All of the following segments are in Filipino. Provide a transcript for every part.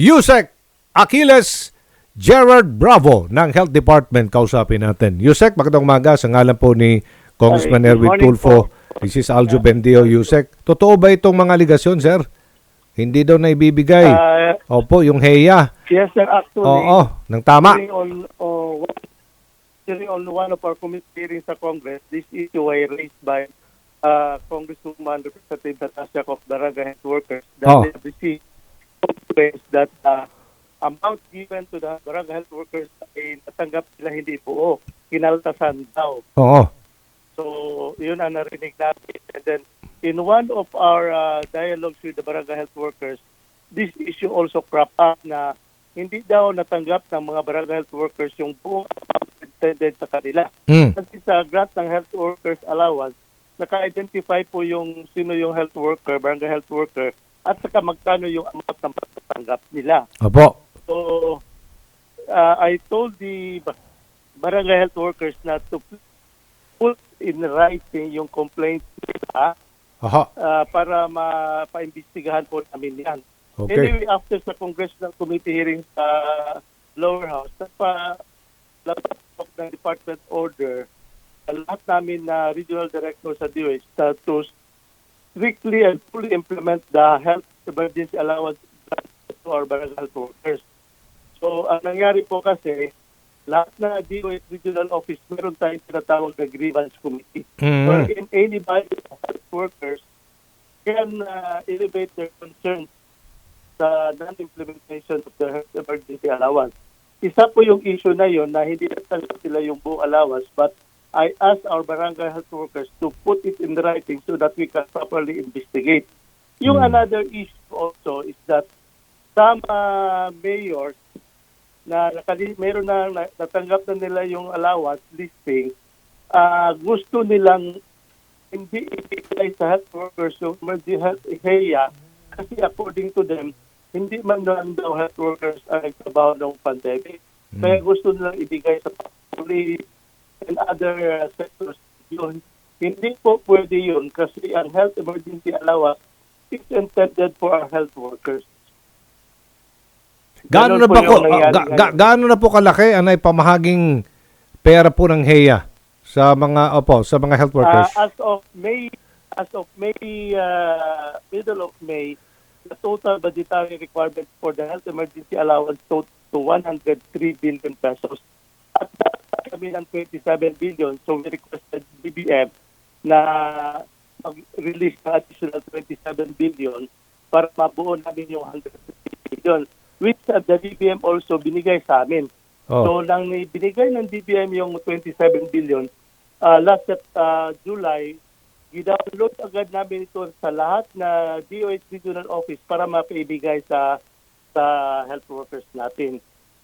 Yusek Achilles Gerard Bravo ng Health Department kausapin natin. Yusek, magandang umaga sa ngalan po ni Congressman good Erwin Tulfo. This is Aljo Bendio, Yusek. Totoo ba itong mga aligasyon, sir? Hindi daw na ibibigay. Uh, Opo, yung HEYA. yes, sir. Actually, Oo, nang tama. during on, oh, during on one of our committee hearings sa Congress, this issue was raised by uh, Congresswoman Representative Natasha of Barangay Health Workers that Oh. they have received complaints that uh, amount given to the Barangay Health Workers ay natanggap nila hindi buo. Kinaltasan daw. Oo. So, yun ang narinig natin. And then, in one of our uh, dialogues with the barangay health workers, this issue also crop up na hindi daw natanggap ng mga barangay health workers yung buong amount intended sa kanila. Mm. Kasi sa grant ng health workers allowance, naka-identify po yung sino yung health worker, barangay health worker, at saka magkano yung amount na matatanggap nila. Opo. So, uh, I told the ba- barangay health workers na to put in writing yung complaint nila Aha. uh, para mapaimbestigahan po namin yan. Okay. Anyway, after sa congressional committee hearing sa lower house, nagpa po ng department order lahat namin na regional director sa DOH to strictly and fully implement the health emergency allowance to our barangay health workers. So, ang nangyari po kasi, lahat na DOH regional office, meron tayong tinatawag na grievance committee. Mm. wherein anybody health workers can uh, elevate their concerns sa non-implementation of the health emergency allowance. Isa po yung issue na yon na hindi natanggap sila yung buong allowance but I ask our barangay health workers to put it in writing so that we can properly investigate. Yung Hmm. another issue also is that some uh, mayors na nakali, meron na na- natanggap na nila yung allowance listing ah gusto nilang hindi ibigay sa health workers yung emergency health HEA kasi according to them, hindi man lang daw health workers ang nagtrabaho ng pandemic. Kaya gusto nilang ibigay sa police and other uh, sectors yun. Hindi po pwede yun kasi ang health emergency allowance is intended for our health workers. Gaano na ba ko, ga- ga- gaano na po kalaki ang pamahaging pera po ng HEYA sa mga opo, sa mga health workers? Uh, as of May, as of May, uh, middle of May, the total budgetary requirement for the health emergency allowance to, to 103 billion pesos. At that kami ng 27 billion, so we requested BBM na mag-release ng additional 27 billion para mabuo namin yung 103 billion, which uh, the BBM also binigay sa amin. oh. So, nang binigay ng DBM yung 27 billion, uh, last uh, July, gidownload agad namin ito sa lahat na DOH Regional Office para mapaibigay sa sa health workers natin.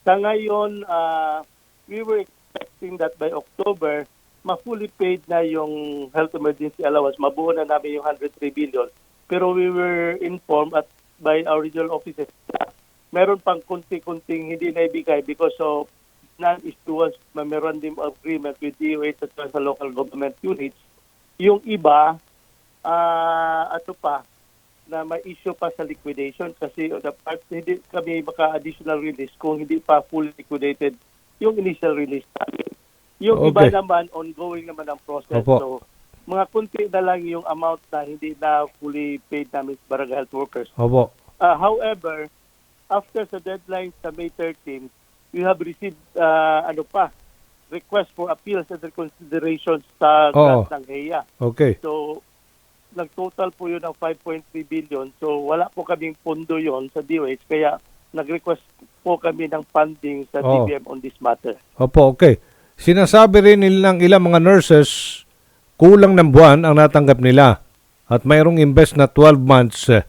Sa ngayon, uh, we were expecting that by October, ma-fully paid na yung health emergency allowance. Mabuo na namin yung 103 billion. Pero we were informed at by our regional offices na meron pang kunti-kunting hindi naibigay because of non-issuance memorandum agreement with DOH at sa local government units. Yung iba, ah ato pa, na may issue pa sa liquidation kasi the part, hindi kami maka-additional release kung hindi pa fully liquidated yung initial release namin. Yung iba Okay. naman, ongoing naman ang process. Opo. So, mga kunti na lang yung amount na hindi na fully paid namin sa barangay health workers. Opo. Uh, however, after sa deadline sa May 13, we have received uh, ano pa, request for appeals and reconsideration sa Oo. grant ng HEA. Okay. So, nag-total po yun ng 5.3 billion. So, wala po kaming pondo yon sa DOH. Kaya, nag-request po kami ng funding sa Oo. DBM on this matter. Opo, okay. Sinasabi rin nilang ilang mga nurses kulang ng buwan ang natanggap nila at mayroong invest na 12 months eh,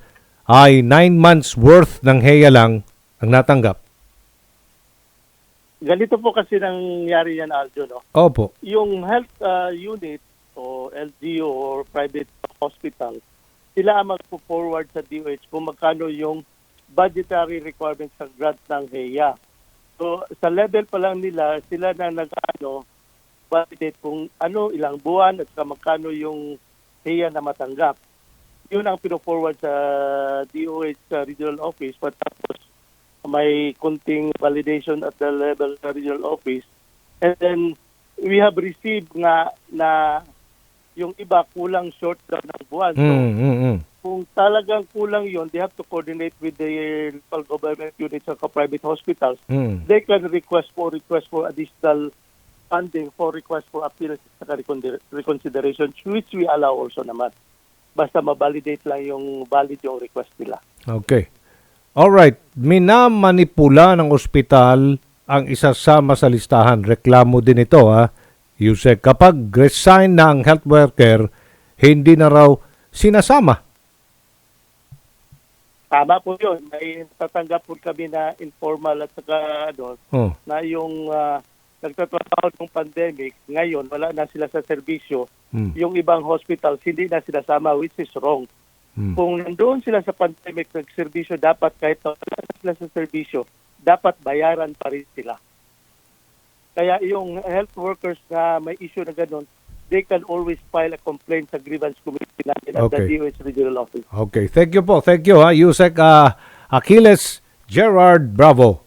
ay 9 months worth ng HEYA lang ang natanggap. Ganito po kasi nangyari yan, Aljo, no? Opo. yung health uh, unit o LGU or private hospital, sila ang magpo-forward sa DOH kung magkano yung budgetary requirements sa grant ng HEA. So, sa level pa lang nila, sila na nag-ano, validate kung ano, ilang buwan at saka magkano yung HEA na matanggap. Yun ang pino-forward sa DOH sa regional office. But tapos, may kunting validation at the level the regional office. And then we have received nga na yung iba kulang short daw ng buwan. So Mm, mm, mm. kung talagang kulang yon, they have to coordinate with the local government units at private hospitals. Mm. They can request for request for additional funding for request for appeals at recon- reconsideration which we allow also naman. Basta ma-validate lang yung valid yung request nila. Okay. All right. Minamanipula ng ospital ang isasama sa listahan. Reklamo din ito ha. Yusek, kapag resign na ang health worker, hindi na raw sinasama. Tama po yun. May tatanggap po kami na informal at saka ano, Oh. na yung ah, nagtatrabaho ng pandemic, ngayon wala na sila sa serbisyo. Mm. Yung ibang hospitals hindi na sinasama which is wrong. Mm. Kung nandoon sila sa pandemic nagserbisyo, dapat kahit na wala na sila sa serbisyo, dapat bayaran pa rin sila. Kaya yung health workers na may issue na ganun, they can always file a complaint sa grievance committee namin at Okay. the DOH Regional Office. Okay. Thank you po. Thank you ha. Yusek ah, Achilles Gerard Bravo.